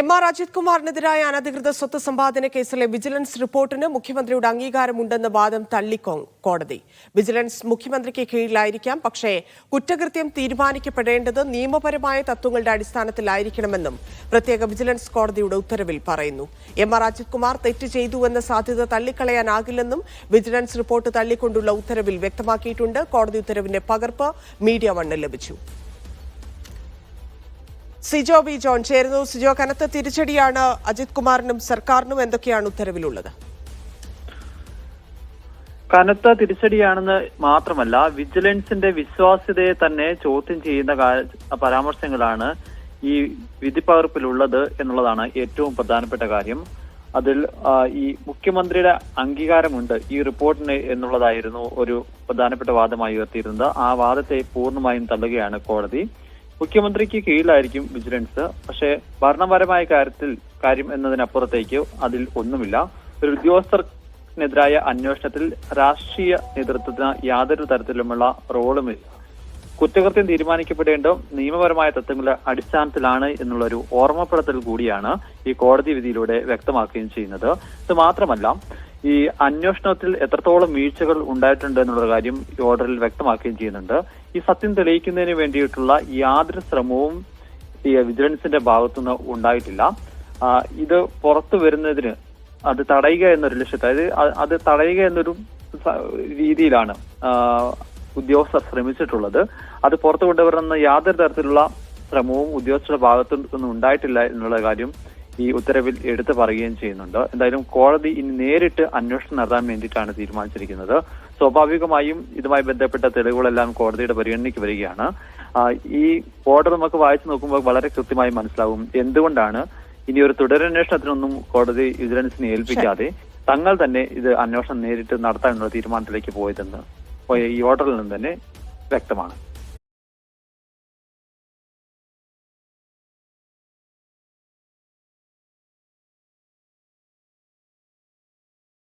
M R Ajith കുമാറിനെതിരായ അനധികൃത സ്വത്ത് സമ്പാദന കേസിലെ വിജിലൻസ് റിപ്പോർട്ടിന് മുഖ്യമന്ത്രിയുടെ അംഗീകാരമുണ്ടെന്ന വാദം തള്ളി കോടതി. വിജിലൻസ് മുഖ്യമന്ത്രിക്ക് കീഴിലായിരിക്കാം പക്ഷേ കുറ്റകൃത്യം തീരുമാനിക്കപ്പെടേണ്ടത് നിയമപരമായ തത്വങ്ങളുടെ അടിസ്ഥാനത്തിലായിരിക്കണമെന്നും പ്രത്യേക വിജിലൻസ് കോടതിയുടെ ഉത്തരവിൽ പറയുന്നു. എം ആർ അജിത് കുമാർ തെറ്റ് ചെയ്തുവെന്ന സാധ്യത തള്ളിക്കളയാനാകില്ലെന്നും വിജിലൻസ് റിപ്പോർട്ട് തള്ളിക്കൊണ്ടുള്ള ഉത്തരവിൽ വ്യക്തമാക്കിയിട്ടുണ്ട്. കോടതി ഉത്തരവിന്റെ പകർപ്പ് മീഡിയ വണ്ണിൽ ലഭിച്ചു. സിജോ ബി ജോൺ ചേരുന്നു. സിജോ കനത്ത തിരിച്ചടിയാണ് അജിത് കുമാറിനും സർക്കാരിനും എന്തൊക്കെയാണ് ഉത്തരവിലുള്ളത്? കനത്ത തിരിച്ചടിയാണെന്ന് മാത്രമല്ല വിജിലൻസിന്റെ വിശ്വാസ്യതയെ തന്നെ ചോദ്യം ചെയ്യുന്ന പരാമർശങ്ങളാണ് ഈ വിധിപ്പകർപ്പിലുള്ളത് എന്നുള്ളതാണ് ഏറ്റവും പ്രധാനപ്പെട്ട കാര്യം. അതിൽ ഈ മുഖ്യമന്ത്രിയുടെ അംഗീകാരമുണ്ട് ഈ റിപ്പോർട്ടിന് എന്നുള്ളതായിരുന്നു ഒരു പ്രധാനപ്പെട്ട വാദമായി ഉയർത്തിയിരുന്നത്. ആ വാദത്തെ പൂർണമായും തള്ളുകയാണ് കോടതി. മുഖ്യമന്ത്രിക്ക് കീഴിലായിരിക്കും വിജിലൻസ്. പക്ഷേ ഭരണപരമായ കാര്യത്തിൽ കാര്യം എന്നതിനപ്പുറത്തേക്ക് അതിൽ ഒന്നുമില്ല. ഒരു ഉദ്യോഗസ്ഥർക്കെതിരായ അന്വേഷണത്തിൽ രാഷ്ട്രീയ നേതൃത്വത്തിന് യാതൊരു തരത്തിലുമുള്ള റോളുമില്ല കുറ്റകൃത്യം തീരുമാനിക്കപ്പെടേണ്ട നിയമപരമായ തത്വങ്ങളുടെ അടിസ്ഥാനത്തിലാണ് എന്നുള്ള ഒരു ഓർമ്മപ്പെടുത്തൽ കൂടിയാണ് ഈ കോടതി വിധിയിലൂടെ വ്യക്തമാക്കുകയും ചെയ്യുന്നത്. ഇത് മാത്രമല്ല ഈ അന്വേഷണത്തിൽ എത്രത്തോളം വീഴ്ചകൾ ഉണ്ടായിട്ടുണ്ട് എന്നുള്ള കാര്യം ഈ ഓർഡറിൽ വ്യക്തമാക്കുകയും ചെയ്യുന്നുണ്ട്. ഈ സത്യം തെളിയിക്കുന്നതിന് വേണ്ടിയിട്ടുള്ള യാതൊരു ശ്രമവും ഈ വിജിലൻസിന്റെ ഭാഗത്തുനിന്ന് ഉണ്ടായിട്ടില്ല. ഇത് പുറത്തു വരുന്നതിന് അത് തടയുക എന്നൊരു ലക്ഷ്യത്തെ അതായത് അത് തടയുക എന്നൊരു രീതിയിലാണ് ഉദ്യോഗസ്ഥർ ശ്രമിച്ചിട്ടുള്ളത്. അത് പുറത്തു കൊണ്ടുവരുന്ന യാതൊരു തരത്തിലുള്ള ശ്രമവും ഉദ്യോഗസ്ഥരുടെ ഭാഗത്തു നിന്നും ഉണ്ടായിട്ടില്ല എന്നുള്ള കാര്യം ഈ ഉത്തരവിൽ എടുത്തു പറയുകയും ചെയ്യുന്നുണ്ട്. എന്തായാലും കോടതി ഇനി നേരിട്ട് അന്വേഷണം നടത്താൻ വേണ്ടിയിട്ടാണ് തീരുമാനിച്ചിരിക്കുന്നത്. സ്വാഭാവികമായും ഇതുമായി ബന്ധപ്പെട്ട തെളിവുകളെല്ലാം കോടതിയുടെ പരിഗണനയ്ക്ക് വരികയാണ്. ഈ ഓർഡർ നമുക്ക് വായിച്ചു നോക്കുമ്പോൾ വളരെ കൃത്യമായി മനസ്സിലാവും എന്തുകൊണ്ടാണ് ഇനി ഒരു തുടരന്വേഷണത്തിനൊന്നും കോടതി വിജിലൻസിനെ ഏൽപ്പിക്കാതെ തങ്ങൾ തന്നെ ഇത് അന്വേഷണം നേരിട്ട് നടത്താനുള്ള തീരുമാനത്തിലേക്ക് പോയതെന്ന് ഈ ഓർഡറിൽ നിന്ന് തന്നെ വ്യക്തമാണ്.